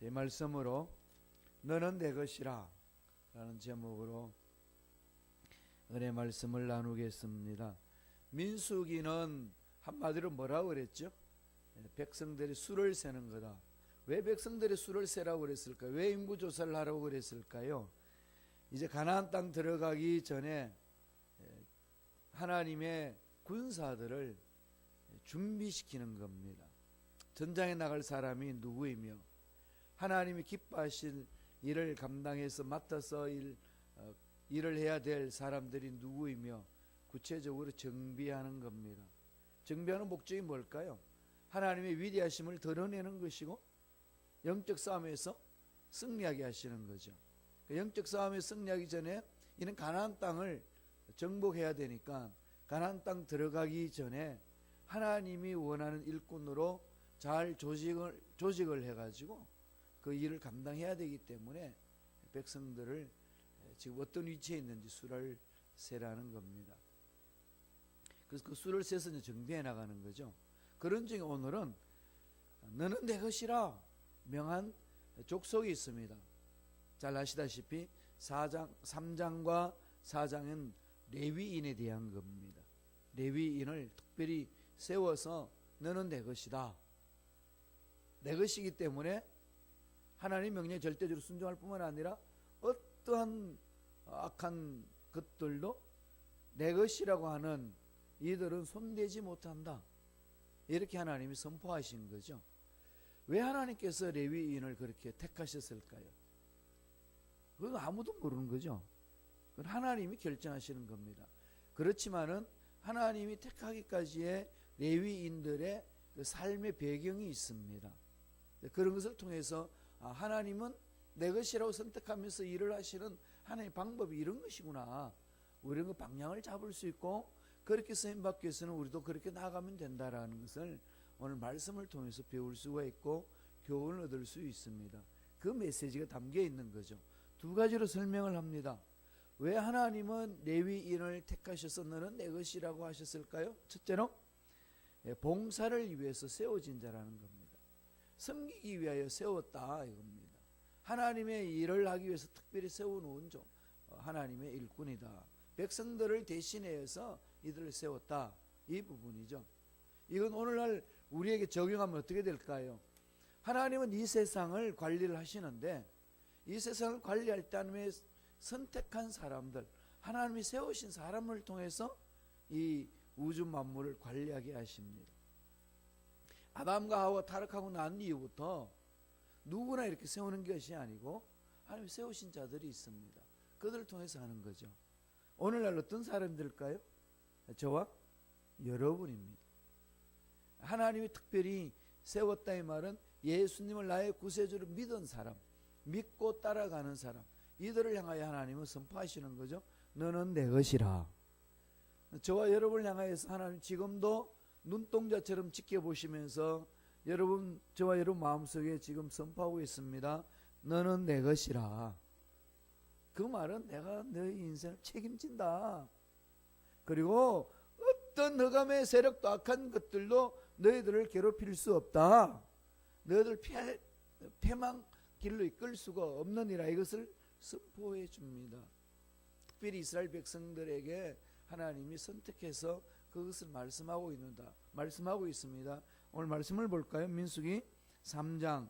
제 말씀으로 너는 내 것이라 라는 제목으로 은혜 말씀을 나누겠습니다. 민수기는 한마디로 뭐라고 그랬죠? 예, 백성들이 수를 세는 거다. 왜 백성들이 수를 세라고 그랬을까요? 왜 인구 조사를 하라고 그랬을까요? 이제 가나안 땅 들어가기 전에 예, 하나님의 군사들을 준비시키는 겁니다. 전장에 나갈 사람이 누구이며 하나님이 기뻐하실 일을 감당해서 맡아서 일, 어, 일을 해야 될 사람들이 누구이며 구체적으로 정비하는 겁니다. 정비하는 목적이 뭘까요? 하나님의 위대하심을 드러내는 것이고 영적 싸움에서 승리하게 하시는 거죠. 그 영적 싸움에 승리하기 전에 이는 가나안 땅을 정복해야 되니까 가나안 땅 들어가기 전에 하나님이 원하는 일꾼으로 잘 조직을 조직을 해가지고 그 일을 감당해야 되기 때문에 백성들을 지금 어떤 위치에 있는지 수를 세라는 겁니다. 그래서 그 수를 세서 정비해 나가는 거죠. 그런 중에 오늘은 너는 내 것이라 명한 족속이 있습니다. 잘 아시다시피 4장, 3장과 4장은 레위인에 대한 겁니다. 레위인을 특별히 세워서 너는 내 것이다. 내 것이기 때문에 하나님 명령에 절대적으로 순종할 뿐만 아니라 어떠한 악한 것들도 내 것이라고 하는 이들은 손대지 못한다. 이렇게 하나님이 선포하신 거죠. 왜 하나님께서 레위인을 그렇게 택하셨을까요? 그건 아무도 모르는 거죠. 그건 하나님이 결정하시는 겁니다. 그렇지만은 하나님이 택하기까지의 레위인들의 그 삶의 배경이 있습니다. 그런 것을 통해서 아, 하나님은 내 것이라고 선택하면서 일을 하시는 하나님의 방법이 이런 것이구나. 우리는 그 방향을 잡을 수 있고 그렇게 쓰임 받기 위해서는 우리도 그렇게 나가면 된다라는 것을 오늘 말씀을 통해서 배울 수가 있고 교훈을 얻을 수 있습니다. 그 메시지가 담겨 있는 거죠. 두 가지로 설명을 합니다. 왜 하나님은 레위인을 택하셔서 너는 내 것이라고 하셨을까요? 첫째로 예, 봉사를 위해서 세워진 자라는 겁니다. 섬기기 위하여 세웠다 이겁니다. 하나님의 일을 하기 위해서 특별히 세워놓은 종 어, 하나님의 일꾼이다. 백성들을 대신해서 이들을 세웠다 이 부분이죠. 이건 오늘날 우리에게 적용하면 어떻게 될까요? 하나님은 이 세상을 관리를 하시는데 이 세상을 관리할 때 하나님의 선택한 사람들 하나님이 세우신 사람을 통해서 이 우주 만물을 관리하게 하십니다. 아담과 하와 타락하고 난 이후부터 누구나 이렇게 세우는 것이 아니고 하나님 세우신 자들이 있습니다. 그들을 통해서 하는 거죠. 오늘날 어떤 사람들일까요? 저와 여러분입니다. 하나님이 특별히 세웠다 이 말은 예수님을 나의 구세주로 믿은 사람, 믿고 따라가는 사람, 이들을 향하여 하나님은 선포하시는 거죠. 너는 내 것이라. 저와 여러분을 향하여서 하나님 지금도 눈동자처럼 지켜보시면서 여러분 저와 여러분 마음속에 지금 선포하고 있습니다. 너는 내 것이라. 그 말은 내가 너의 인생을 책임진다. 그리고 어떤 흑암의 세력도 악한 것들도 너희들을 괴롭힐 수 없다. 너희들 피할, 패망 길로 이끌 수가 없느니라 이것을 선포해 줍니다. 특별히 이스라엘 백성들에게 하나님이 선택해서 그것을 말씀하고 있는다. 말씀하고 있습니다. 오늘 말씀을 볼까요? 민수기 3장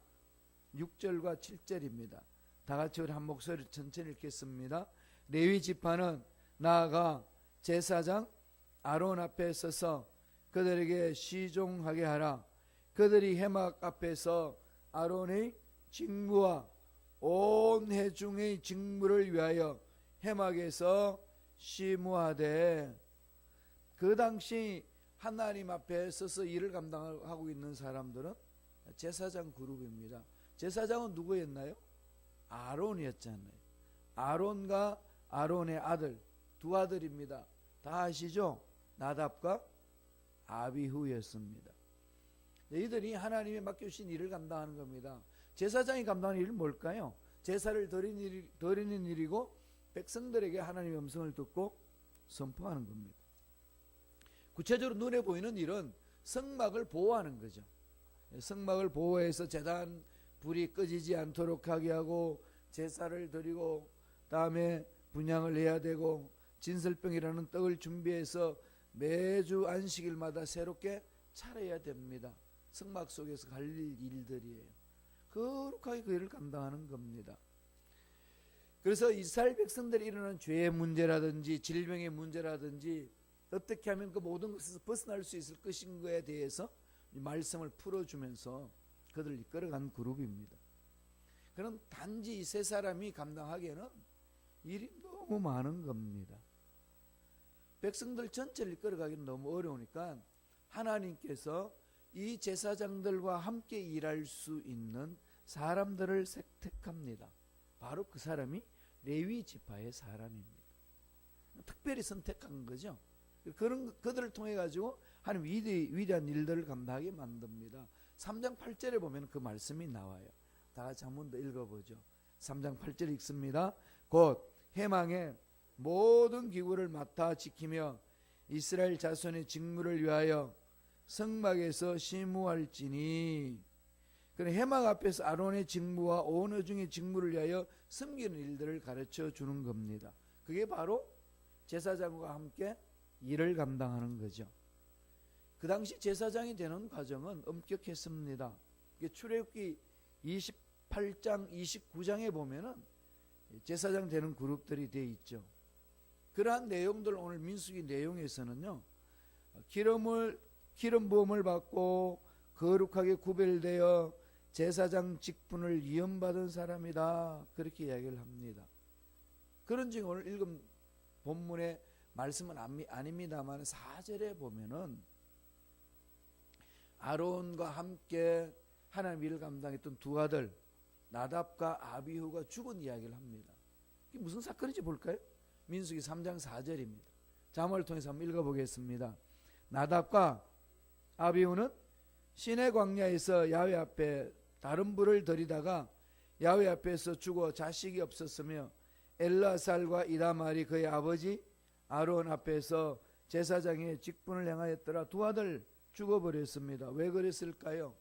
6절과 7절입니다. 다 같이 우리 한 목소리 천천히 읽겠습니다. 레위 지파는 나아가 제사장 아론 앞에 서서 그들에게 시종하게 하라. 그들이 해막 앞에서 아론의 직무와 온 회중의 직무를 위하여 해막에서 시무하되 그 당시 하나님 앞에 서서 일을 감당하고 있는 사람들은 제사장 그룹입니다. 제사장은 누구였나요? 아론이었잖아요. 아론과 아론의 아들 두 아들입니다. 다 아시죠? 나답과 아비후였습니다. 이들이 하나님이 맡겨주신 일을 감당하는 겁니다. 제사장이 감당하는 일은 뭘까요? 제사를 드리는 일이고 백성들에게 하나님의 음성을 듣고 선포하는 겁니다. 구체적으로 눈에 보이는 일은 성막을 보호하는 거죠. 성막을 보호해서 재단 불이 꺼지지 않도록 하게 하고 제사를 드리고 다음에 분양을 해야 되고 진설병이라는 떡을 준비해서 매주 안식일마다 새롭게 차려야 됩니다. 성막 속에서 갈 일들이에요. 거룩하게 그 일을 감당하는 겁니다. 그래서 이스라엘 백성들이 일어난 죄의 문제라든지 질병의 문제라든지 어떻게 하면 그 모든 것에서 벗어날 수 있을 것인 가에 대해서 이 말씀을 풀어주면서 그들을 이끌어간 그룹입니다. 그럼 단지 이 세 사람이 감당하기에는 일이 너무 많은 겁니다. 백성들 전체를 이끌어가기는 너무 어려우니까 하나님께서 이 제사장들과 함께 일할 수 있는 사람들을 택합니다. 바로 그 사람이 레위 지파의 사람입니다. 특별히 선택한 거죠. 그런 그들을 통해 가지고 하나님 위대, 위대한 일들을 감당하게 만듭니다. 3장 8절에 보면 그 말씀이 나와요. 다 같이 한 번 더 읽어보죠. 3장 8절 읽습니다. 곧 해망의 모든 기구를 맡아 지키며 이스라엘 자손의 직무를 위하여 성막에서 심무할지니 그런 해막 앞에서 아론의 직무와 온 회중의 직무를 위하여 섬기는 일들을 가르쳐 주는 겁니다. 그게 바로 제사장과 함께 일을 감당하는 거죠. 그 당시 제사장이 되는 과정은 엄격했습니다. 출애굽기 28장, 29장에 보면은 제사장 되는 그룹들이 돼 있죠. 그러한 내용들 오늘 민수기 내용에서는요. 기름을 기름 부음을 받고 거룩하게 구별되어 제사장 직분을 이음받은 사람이다. 그렇게 이야기를 합니다. 그런 중 오늘 읽은 본문의 말씀은 아닙니다만 4절에 보면은 아론과 함께 하나님 일을 감당했던 두 아들 나답과 아비후가 죽은 이야기를 합니다. 이게 무슨 사건인지 볼까요? 민수기 3장 4절입니다. 자문을 통해서 한번 읽어보겠습니다. 나답과 아비후는 시내 광야에서 야외 앞에 다른 불을 들이다가 야외 앞에서 죽어 자식이 없었으며 엘라살과 이다말이 그의 아버지 아론 앞에서 제사장의 직분을 행하였더라 두 아들 죽어버렸습니다. 왜 그랬을까요?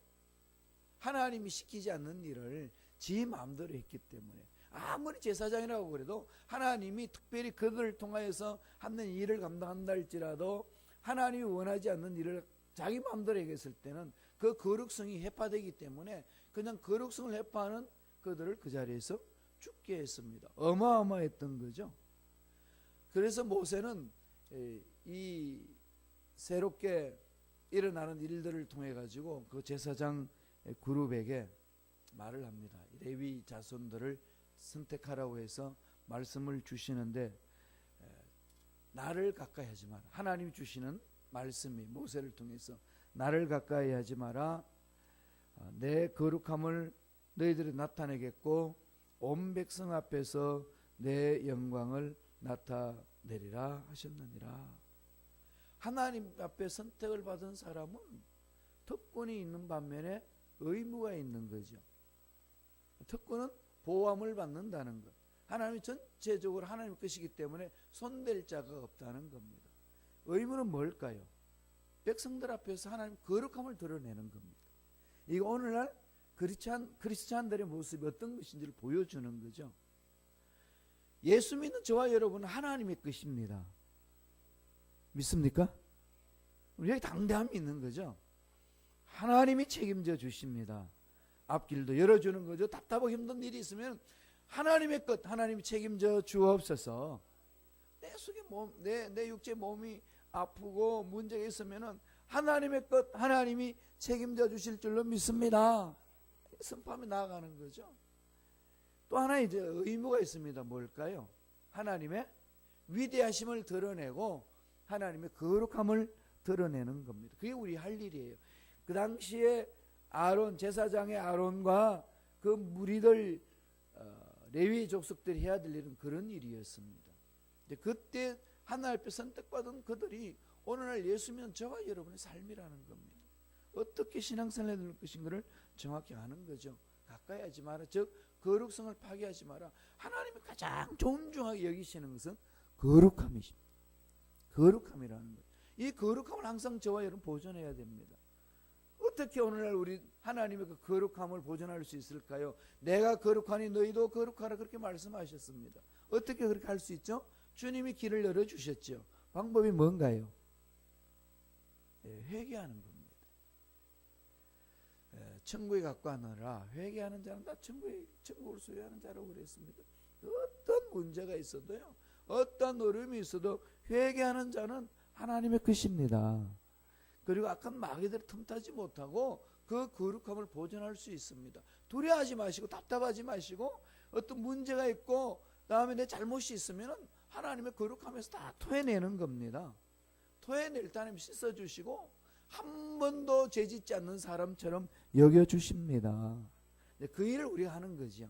하나님이 시키지 않는 일을 지 마음대로 했기 때문에 아무리 제사장이라고 그래도 하나님이 특별히 그들을 통하여서 하는 일을 감당한다 할지라도 하나님이 원하지 않는 일을 자기 마음대로 했을 때는 그 거룩성이 해파되기 때문에 그냥 거룩성을 해파하는 그들을 그 자리에서 죽게 했습니다. 어마어마했던 거죠. 그래서 모세는 이 새롭게 일어나는 일들을 통해 가지고 그 제사장 그룹에게 말을 합니다. 레위 자손들을 선택하라고 해서 말씀을 주시는데 나를 가까이 하지 마라. 하나님이 주시는 말씀이 모세를 통해서 나를 가까이 하지 마라. 아, 내 거룩함을 너희들이 나타내겠고 온 백성 앞에서 내 영광을 나타내리라 하셨느니라. 하나님 앞에 선택을 받은 사람은 특권이 있는 반면에 의무가 있는 거죠. 특권은 보호함을 받는다는 것. 하나님이 전체적으로 하나님 것이기 때문에 손댈 자가 없다는 겁니다. 의무는 뭘까요? 백성들 앞에서 하나님 거룩함을 드러내는 겁니다. 이거 오늘날 크리스찬, 크리스찬들의 모습이 어떤 것인지를 보여주는 거죠. 예수 믿는 저와 여러분은 하나님의 것입니다. 믿습니까? 우리 당대함이 있는 거죠. 하나님이 책임져 주십니다. 앞길도 열어주는 거죠. 답답하고 힘든 일이 있으면 하나님의 것, 하나님이 책임져 주옵소서. 내 속에 몸, 내, 내 육체 몸이 아프고 문제가 있으면은 하나님의 것, 하나님이 책임져 주실 줄로 믿습니다. 선포하며 나아가는 거죠. 또 하나 이제 의무가 있습니다. 뭘까요? 하나님의 위대하심을 드러내고 하나님의 거룩함을 드러내는 겁니다. 그게 우리 할 일이에요. 그 당시에 아론 제사장의 아론과 그 무리들 어, 레위 족속들이 해야 될 일은 그런 일이었습니다. 그때 하나님 앞에 선택받은 그들이 오늘날 예수 믿는 저와 여러분의 삶이라는 겁니다. 어떻게 신앙생활을 것인가를 정확히 아는 거죠. 가까이 하지 마라. 즉 거룩성을 파괴하지 마라. 하나님이 가장 존중하게 여기시는 것은 거룩함이십니다. 거룩함이라는 것. 이 거룩함을 항상 저와 여러분 보존해야 됩니다. 어떻게 오늘날 우리 하나님의 그 거룩함을 보존할 수 있을까요? 내가 거룩하니 너희도 거룩하라 그렇게 말씀하셨습니다. 어떻게 그렇게 할 수 있죠? 주님이 길을 열어 주셨죠. 방법이 뭔가요? 예, 회개하는. 예, 천국에 갖고 하느라 회개하는 자는 다 천국에 천국을 소유하는 자라고 그랬습니다. 어떤 문제가 있어도요, 어떤 어려움이 있어도 회개하는 자는 하나님의 것입니다. 그리고 악한 마귀들 틈타지 못하고 그 거룩함을 보존할 수 있습니다. 두려워하지 마시고 답답하지 마시고 어떤 문제가 있고 다음에 내 잘못이 있으면 하나님의 거룩함에서 다 토해내는 겁니다. 토해낼 때 하나님 씻어주시고 한 번도 죄짓지 않는 사람처럼 여겨주십니다. 네, 그 일을 우리가 하는 거죠.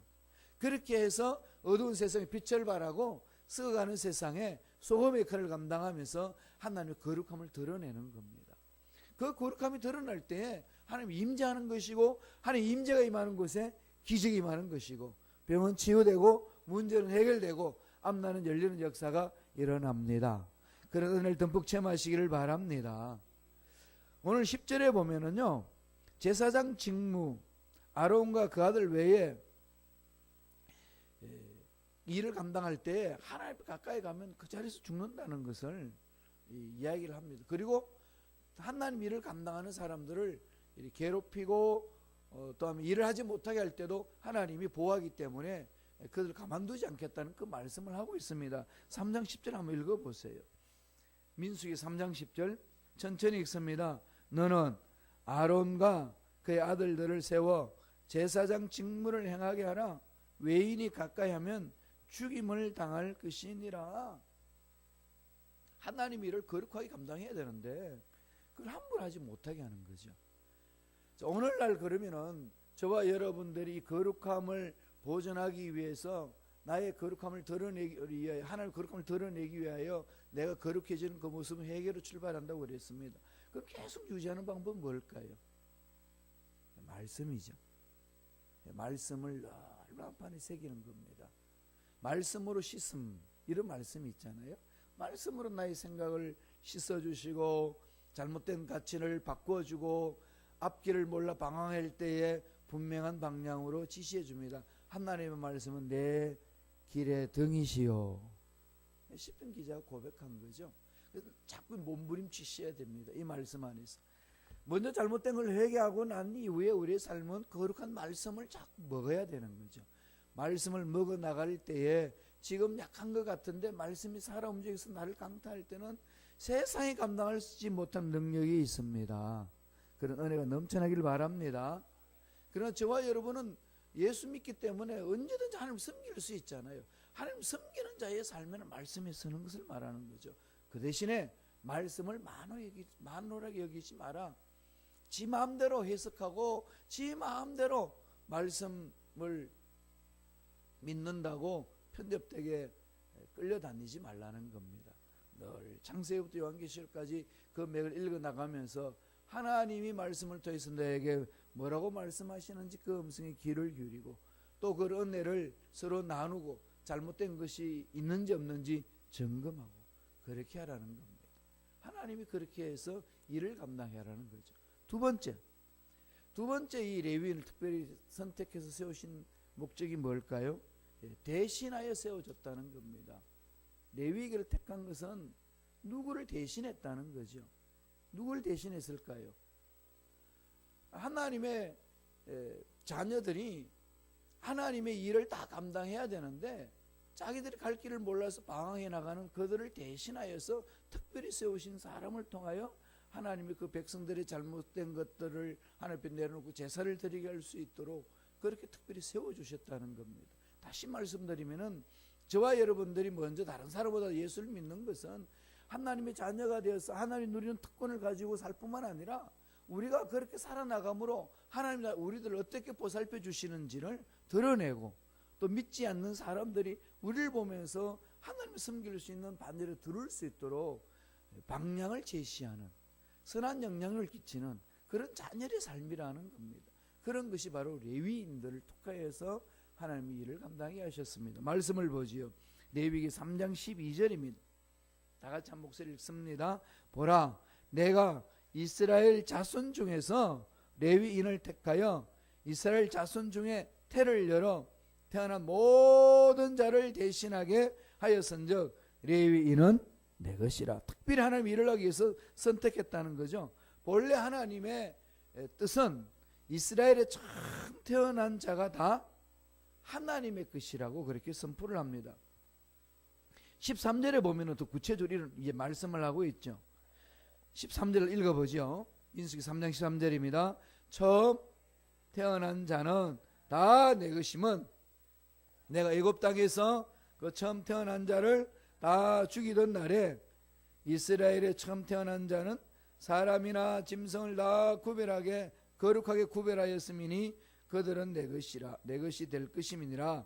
그렇게 해서 어두운 세상에 빛을 발하고 썩어가는 세상에 소금의 역할을 감당하면서 하나님의 거룩함을 드러내는 겁니다. 그 거룩함이 드러날 때에 하나님 임재하는 것이고 하나님 임재가 임하는 곳에 기적이 임하는 것이고 병은 치유되고 문제는 해결되고 앞나는 열리는 역사가 일어납니다. 그런 은혜를 듬뿍 체험하시기를 바랍니다. 오늘 10절에 보면은요. 제사장 직무 아론과 그 아들 외에 예, 일을 감당할 때 하나님 가까이 가면 그 자리에서 죽는다는 것을 이야기를 합니다. 그리고 하나님 일을 감당하는 사람들을 괴롭히고 어, 또 일을 하지 못하게 할 때도 하나님이 보호하기 때문에 그들 가만두지 않겠다는 그 말씀을 하고 있습니다. 3장 10절 한번 읽어보세요. 민수기 3장 10절 천천히 읽습니다. 너는 아론과 그의 아들들을 세워 제사장 직무를 행하게 하라. 외인이 가까이 하면 죽임을 당할 것이니라. 하나님 일을 거룩하게 감당해야 되는데 그걸 함부로 하지 못하게 하는 거죠. 자, 오늘날 그러면은 저와 여러분들이 이 거룩함을 보존하기 위해서 나의 거룩함을 드러내기 위하여 하나님의 거룩함을 드러내기 위하여 내가 거룩해지는 그 모습은 회개로 출발한다고 그랬습니다. 그 계속 유지하는 방법은 뭘까요? 말씀이죠. 말씀을 늘 마음판에 새기는 겁니다. 말씀으로 씻음 이런 말씀이 있잖아요. 말씀으로 나의 생각을 씻어주시고 잘못된 가치를 바꿔주고 앞길을 몰라 방황할 때에 분명한 방향으로 지시해 줍니다. 하나님의 말씀은 내 길의 등이시요. 시편 기자가 고백한 거죠. 자꾸 몸부림치셔야 됩니다. 이 말씀 안에서. 먼저 잘못된 걸 회개하고 난 이후에 우리의 삶은 거룩한 말씀을 자꾸 먹어야 되는 거죠. 말씀을 먹어 나갈 때에 지금 약한 것 같은데 말씀이 살아 움직여서 나를 강타할 때는 세상이 감당하지 못한 능력이 있습니다. 그런 은혜가 넘쳐나길 바랍니다. 그러나 저와 여러분은 예수 믿기 때문에 언제든지 하나님 섬길 수 있잖아요. 하나님 섬기는 자의 삶에는 말씀에 서는 것을 말하는 거죠. 그 대신에 말씀을 만호하게 여기지 마라. 지 마음대로 해석하고 지 마음대로 말씀을 믿는다고 편협되게 끌려다니지 말라는 겁니다. 늘 창세기부터 요한계시록까지 그 맥을 읽어 나가면서 하나님이 말씀을 통해서 너에게 뭐라고 말씀하시는지 그 음성에 귀를 기울이고 또 그 은혜를 서로 나누고 잘못된 것이 있는지 없는지 점검하고 그렇게 하라는 겁니다. 하나님이 그렇게 해서 일을 감당하라는 거죠. 두 번째, 두 번째 이 레위인을 특별히 선택해서 세우신 목적이 뭘까요? 예, 대신하여 세워졌다는 겁니다. 레위기를 택한 것은 누구를 대신했다는 거죠. 누굴 대신했을까요? 하나님의 자녀들이 하나님의 일을 다 감당해야 되는데 자기들이 갈 길을 몰라서 방황해 나가는 그들을 대신하여서 특별히 세우신 사람을 통하여 하나님이 그 백성들의 잘못된 것들을 하나님 앞에 내려놓고 제사를 드리게 할 수 있도록 그렇게 특별히 세워주셨다는 겁니다. 다시 말씀드리면은 저와 여러분들이 먼저 다른 사람보다 예수를 믿는 것은 하나님의 자녀가 되어서 하나님 누리는 특권을 가지고 살 뿐만 아니라 우리가 그렇게 살아나감으로 하나님 우리들을 어떻게 보살펴 주시는지를 드러내고 또 믿지 않는 사람들이 우리를 보면서 하나님을 섬길 수 있는 반대로 들을 수 있도록 방향을 제시하는 선한 영향을 끼치는 그런 자녀의 삶이라는 겁니다. 그런 것이 바로 레위인들을 특화해서 하나님의 일을 감당해 하셨습니다. 말씀을 보지요. 레위기 3장 12절입니다. 다 같이 한 목소리 읽습니다. 보라, 내가 이스라엘 자손 중에서 레위인을 택하여 이스라엘 자손 중에 태를 열어 태어난 모든 자를 대신하게 하였은즉 레위인은 내 것이라 특별히 하나님 일을 하기 위해서 선택했다는 거죠. 본래 하나님의 뜻은 이스라엘에 처음 태어난 자가 다 하나님의 것이라고 그렇게 선포를 합니다. 13절에 보면은 더 구체적으로 이제 말씀을 하고 있죠. 13절을 읽어보죠. 인수기 3장 13절입니다. 처음 태어난 자는 다 내 것임은 내가 애굽 땅에서 그 처음 태어난 자를 다 죽이던 날에 이스라엘에 처음 태어난 자는 사람이나 짐승을 다 구별하게 거룩하게 구별하였음이니 그들은 내 것이라 내 것이 될 것임이니라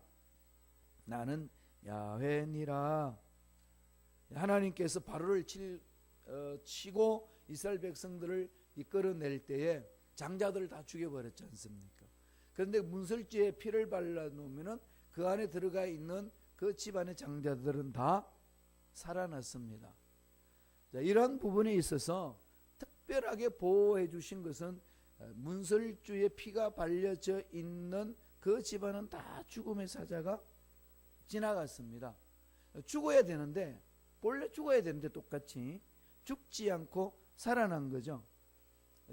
나는 야훼니라 하나님께서 바로를 칠, 어, 치고 이스라엘 백성들을 이끌어낼 때에 장자들을 다 죽여버렸지 않습니까? 그런데 문설주에 피를 발라 놓으면은 그 안에 들어가 있는 그 집안의 장자들은 다 살아났습니다. 자, 이런 부분에 있어서 특별하게 보호해 주신 것은 어, 문설주의 피가 발려져 있는 그 집안은 다 죽음의 사자가 지나갔습니다. 죽어야 되는데 본래 죽어야 되는데 똑같이 죽지 않고 살아난 거죠.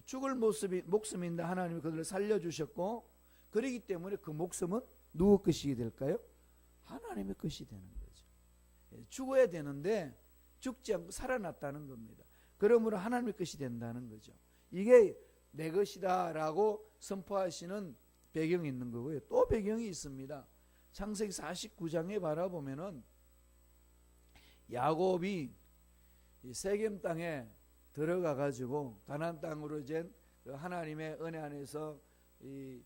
죽을 모습이 목숨인데 하나님이 그들을 살려 주셨고 그러기 때문에 그 목숨은 누구 것이 될까요? 하나님의 것이 되는 거죠. 예, 죽어야 되는데 죽지 않고 살아났다는 겁니다. 그러므로 하나님의 것이 된다는 거죠. 이게 내 것이다라고 선포하시는 배경이 있는 거고요. 또 배경이 있습니다. 창세기 49장에 바라보면은 야곱이 이 세겜 땅에 들어가 가지고 가나안 땅으로 된그 하나님의 은혜 안에서 이,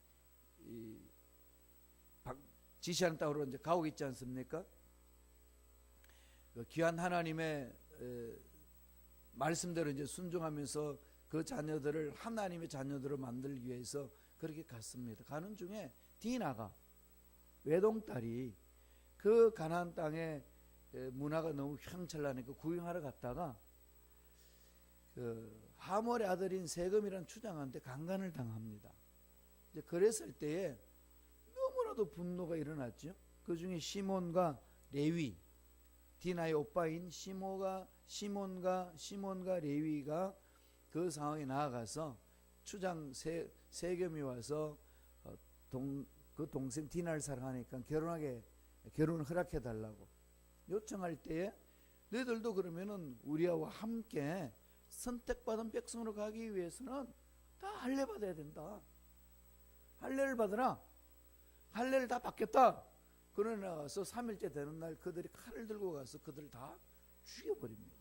이 박- 지시하는 땅으로 이제 가고 있지 않습니까? 그 귀한 하나님의 에, 말씀대로 이제 순종하면서 그 자녀들을 하나님의 자녀들로 만들기 위해서 그렇게 갔습니다. 가는 중에 디나가 외동딸이 그 가나안 땅에 에, 문화가 너무 휘황찬란하니까 구경하러 갔다가 그 하몰의 아들인 세금이라는 추장한테 강간을 당합니다. 이제 그랬을 때에 너무나도 분노가 일어났죠. 그 중에 시몬과 레위, 디나의 오빠인 시모가 시몬과 시몬과 레위가 그 상황에 나아가서 추장 세, 세겸이 와서 어, 동, 그 동생 디나를 사랑하니까 결혼하게 결혼을 허락해 달라고 요청할 때에 너희들도 그러면은 우리와 함께 선택받은 백성으로 가기 위해서는 다 할례 받아야 된다. 할례를 받으라. 할례를 다 받겠다. 그러나 가서 3일째 되는 날 그들이 칼을 들고 가서 그들을 다 죽여버립니다.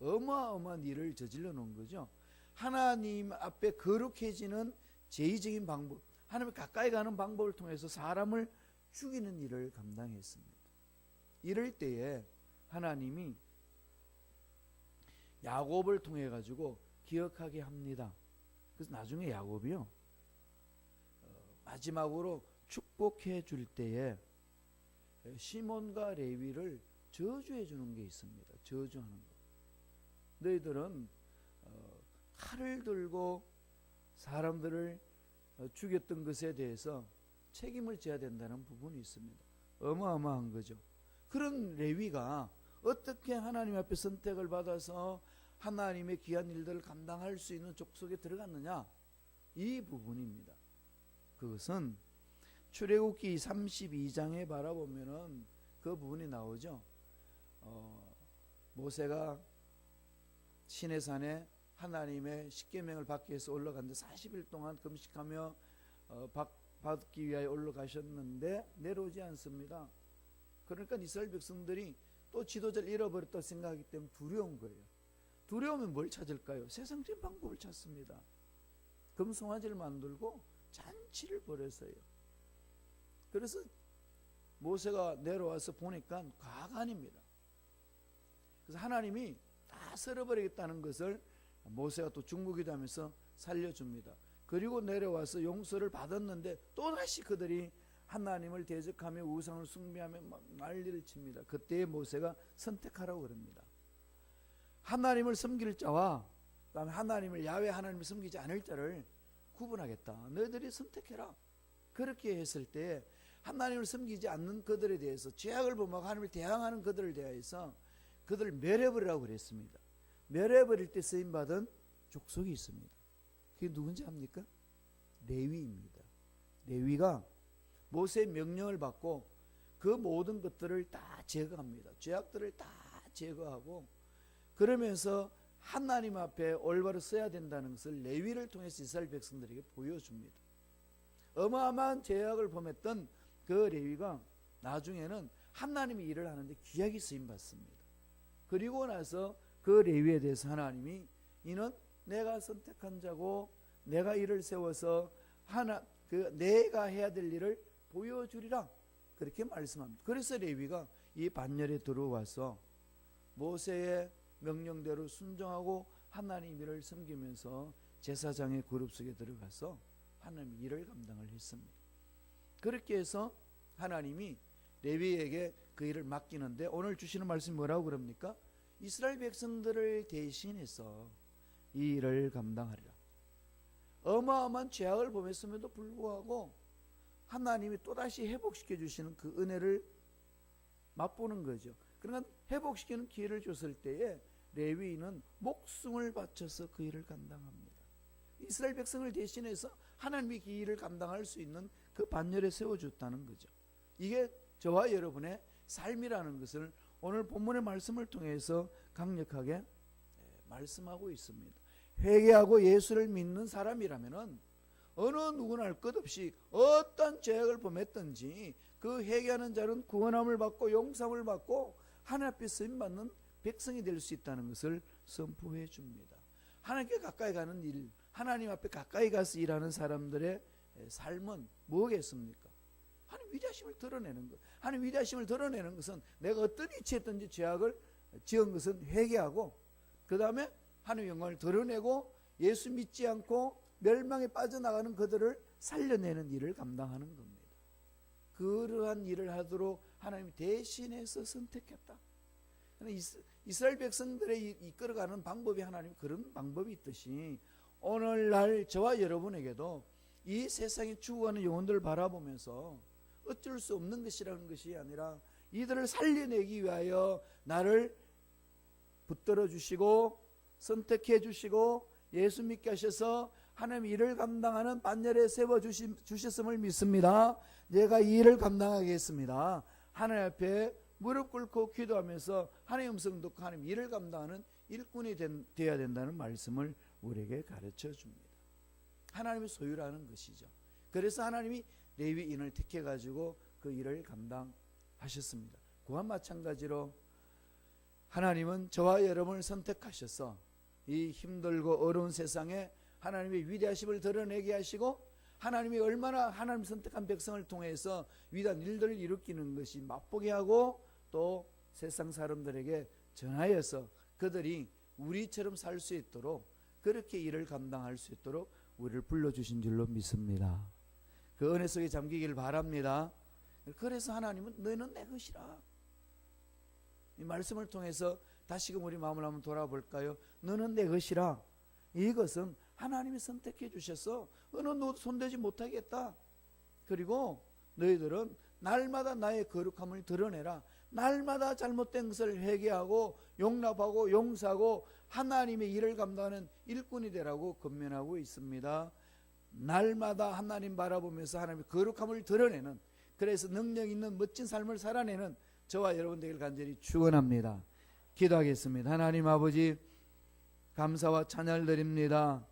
어마어마한 일을 저질러 놓은 거죠. 하나님 앞에 거룩해지는 제의적인 방법, 하나님 가까이 가는 방법을 통해서 사람을 죽이는 일을 감당했습니다. 이럴 때에 하나님이 야곱을 통해 가지고 기억하게 합니다. 그래서 나중에 야곱이요 어, 마지막으로 축복해 줄 때에 시몬과 레위를 저주해 주는 게 있습니다. 저주하는 거. 너희들은 어, 칼을 들고 사람들을 어, 죽였던 것에 대해서 책임을 져야 된다는 부분이 있습니다. 어마어마한 거죠. 그런 레위가 어떻게 하나님 앞에 선택을 받아서 하나님의 귀한 일들을 감당할 수 있는 족속에 들어갔느냐? 이 부분입니다. 그것은 출애굽기 32장에 바라보면은 그 부분이 나오죠. 어, 모세가 시내산에 하나님의 십계명을 받기 위해서 올라갔는데 40일 동안 금식하며 어, 받, 받기 위하여 올라가셨는데 내려오지 않습니다. 그러니까 이스라엘 백성들이 또 지도자를 잃어버렸다 생각하기 때문에 두려운 거예요. 두려우면 뭘 찾을까요? 세상적인 방법을 찾습니다. 금송아지를 만들고 잔치를 벌여서요. 그래서 모세가 내려와서 보니까 과간입니다. 그래서 하나님이 다 썰어버리겠다는 것을 모세가 또 중국이다면서 살려줍니다. 그리고 내려와서 용서를 받았는데 또다시 그들이 하나님을 대적하며 우상을 숭배하며 막 난리를 칩니다. 그때에 모세가 선택하라고 그럽니다. 하나님을 섬길 자와 그다음에 하나님을 야외 하나님을 섬기지 않을 자를 구분하겠다. 너희들이 선택해라. 그렇게 했을 때 하나님을 섬기지 않는 그들에 대해서 죄악을 범하고 하나님을 대항하는 그들을 대하여서 그들을 멸해버리라고 그랬습니다. 멸해버릴 때 쓰임받은 족속이 있습니다. 그게 누군지 압니까? 레위입니다. 레위가 모세의 명령을 받고 그 모든 것들을 다 제거합니다. 죄악들을 다 제거하고 그러면서 하나님 앞에 올바로 써야 된다는 것을 레위를 통해서 이스라엘 백성들에게 보여줍니다. 어마어마한 죄악을 범했던 그 레위가 나중에는 하나님이 일을 하는데 귀하게 쓰임 받습니다. 그리고 나서 그 레위에 대해서 하나님이 이는 내가 선택한 자고 내가 일을 세워서 하나 그 내가 해야 될 일을 보여주리라 그렇게 말씀합니다. 그래서 레위가 이 반열에 들어와서 모세의 명령대로 순종하고 하나님 일을 섬기면서 제사장의 그룹 속에 들어가서 하나님 일을 감당을 했습니다. 그렇게 해서 하나님이 레위에게 그 일을 맡기는데 오늘 주시는 말씀이 뭐라고 그럽니까? 이스라엘 백성들을 대신해서 이 일을 감당하리라. 어마어마한 죄악을 범했음에도 불구하고 하나님이 또다시 회복시켜 주시는 그 은혜를 맛보는 거죠. 그러니까 회복시키는 기회를 줬을 때에 레위인은 목숨을 바쳐서 그 일을 감당합니다. 이스라엘 백성을 대신해서 하나님이 그 일을 감당할 수 있는 그 반열에 세워줬다는 거죠. 이게 저와 여러분의 삶이라는 것을 오늘 본문의 말씀을 통해서 강력하게 예, 말씀하고 있습니다. 회개하고 예수를 믿는 사람이라면은 어느 누구나 할 것 없이 어떤 죄악을 범했든지 그 회개하는 자는 구원함을 받고 용서함을 받고 하나님 앞에 쓰임 받는 백성이 될 수 있다는 것을 선포해 줍니다. 하나님께 가까이 가는 일, 하나님 앞에 가까이 가서 일하는 사람들의 삶은 뭐겠습니까? 하나님 위대하심을 드러내는 것. 하나님 위대하심을 드러내는 것은 내가 어떤 위치했든지 죄악을 지은 것은 회개하고 그 다음에 하나님 영광을 드러내고 예수 믿지 않고 멸망에 빠져나가는 그들을 살려내는 일을 감당하는 겁니다. 그러한 일을 하도록 하나님이 대신해서 선택했다. 이스라엘 백성들의 이끌어가는 방법이 하나님 그런 방법이 있듯이 오늘날 저와 여러분에게도 이 세상에 죽어가는 영혼들을 바라보면서 어쩔 수 없는 것이라는 것이 아니라 이들을 살려내기 위하여 나를 붙들어 주시고 선택해 주시고 예수 믿게 하셔서 하나님 일을 감당하는 반열에 세워 주셨음을 믿습니다. 내가 이 일을 감당하겠습니다. 하나님 앞에 무릎 꿇고 기도하면서 하나님 음성 듣고 하나님 일을 감당하는 일꾼이 된, 되어야 된다는 말씀을 우리에게 가르쳐 줍니다. 하나님의 소유라는 것이죠. 그래서 하나님이 레위인을 택해 가지고 그 일을 감당하셨습니다. 그와 마찬가지로 하나님은 저와 여러분을 선택하셔서 이 힘들고 어려운 세상에 하나님의 위대하심을 드러내게 하시고 하나님이 얼마나 하나님 선택한 백성을 통해서 위대한 일들을 일으키는 것이 맛보게 하고 또 세상 사람들에게 전하여서 그들이 우리처럼 살 수 있도록 그렇게 일을 감당할 수 있도록 우리를 불러주신 줄로 믿습니다. 그 은혜 속에 잠기기를 바랍니다. 그래서 하나님은 너는 내 것이라. 이 말씀을 통해서 다시금 우리 마음을 한번 돌아볼까요? 너는 내 것이라. 이것은 하나님이 선택해 주셔서 어느 누구도 손대지 못하겠다. 그리고 너희들은 날마다 나의 거룩함을 드러내라. 날마다 잘못된 것을 회개하고 용납하고 용서하고 하나님의 일을 감당하는 일꾼이 되라고 권면하고 있습니다. 날마다 하나님 바라보면서 하나님의 거룩함을 드러내는 그래서 능력 있는 멋진 삶을 살아내는 저와 여러분 되길 간절히 축원합니다. 기도하겠습니다. 하나님 아버지 감사와 찬양을 드립니다.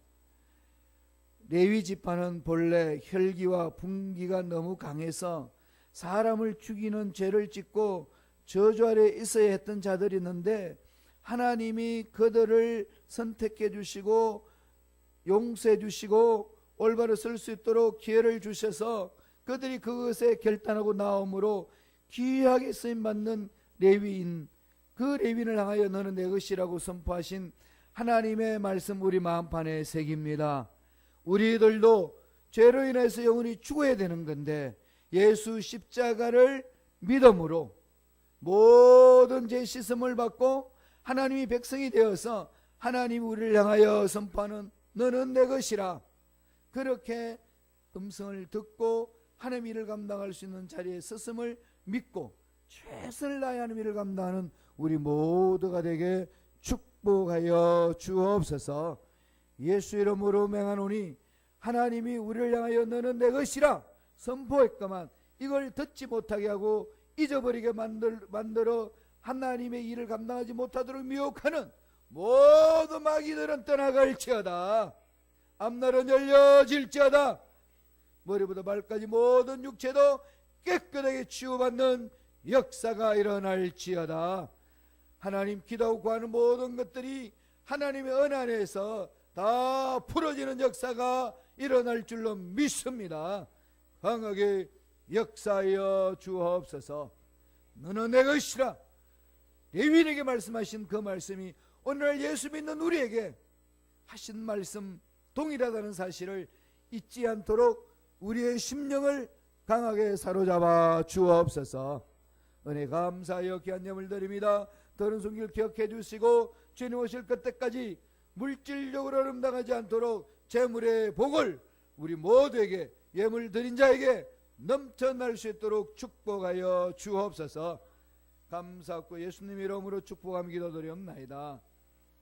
레위 지파는 본래 혈기와 분기가 너무 강해서 사람을 죽이는 죄를 짓고 저주 아래 있어야 했던 자들이 있는데 하나님이 그들을 선택해 주시고 용서해 주시고 올바로 쓸 수 있도록 기회를 주셔서 그들이 그것에 결단하고 나옴으로 귀하게 쓰임 받는 레위인 그 레위인을 향하여 너는 내 것이라고 선포하신 하나님의 말씀 우리 마음판에 새깁니다. 우리들도 죄로 인해서 영원히 죽어야 되는 건데 예수 십자가를 믿음으로 모든 죄 씻음을 받고 하나님이 백성이 되어서 하나님 우리를 향하여 선포하는 너는 내 것이라 그렇게 음성을 듣고 하나님 일을 감당할 수 있는 자리에 섰음을 믿고 최선을 다해 하나님 일을 감당하는 우리 모두가 되게 축복하여 주옵소서. 예수 이름으로 맹하노니 하나님이 우리를 향하여 너는 내 것이라 선포했건만 이걸 듣지 못하게 하고 잊어버리게 만들, 만들어 하나님의 일을 감당하지 못하도록 미혹하는 모든 마귀들은 떠나갈지어다 앞날은 열려질지어다. 머리부터 발까지 모든 육체도 깨끗하게 치유받는 역사가 일어날지어다. 하나님 기도하고 구하는 모든 것들이 하나님의 은 안에서 다 풀어지는 역사가 일어날 줄로 믿습니다. 강하게 역사하여 주옵소서. 너는 내 것이라. 레위인에게 말씀하신 그 말씀이 오늘날 예수 믿는 우리에게 하신 말씀 동일하다는 사실을 잊지 않도록 우리의 심령을 강하게 사로잡아 주옵소서. 은혜 감사하여 귀한 점을 드립니다. 더는 손길 기억해 주시고 주님 오실 그때까지 물질적으로 아름당하지 않도록 재물의 복을 우리 모두에게 예물 드린 자에게 넘쳐날 수 있도록 축복하여 주옵소서. 감사하고 예수님 이름으로 축복함 기도드리옵나이다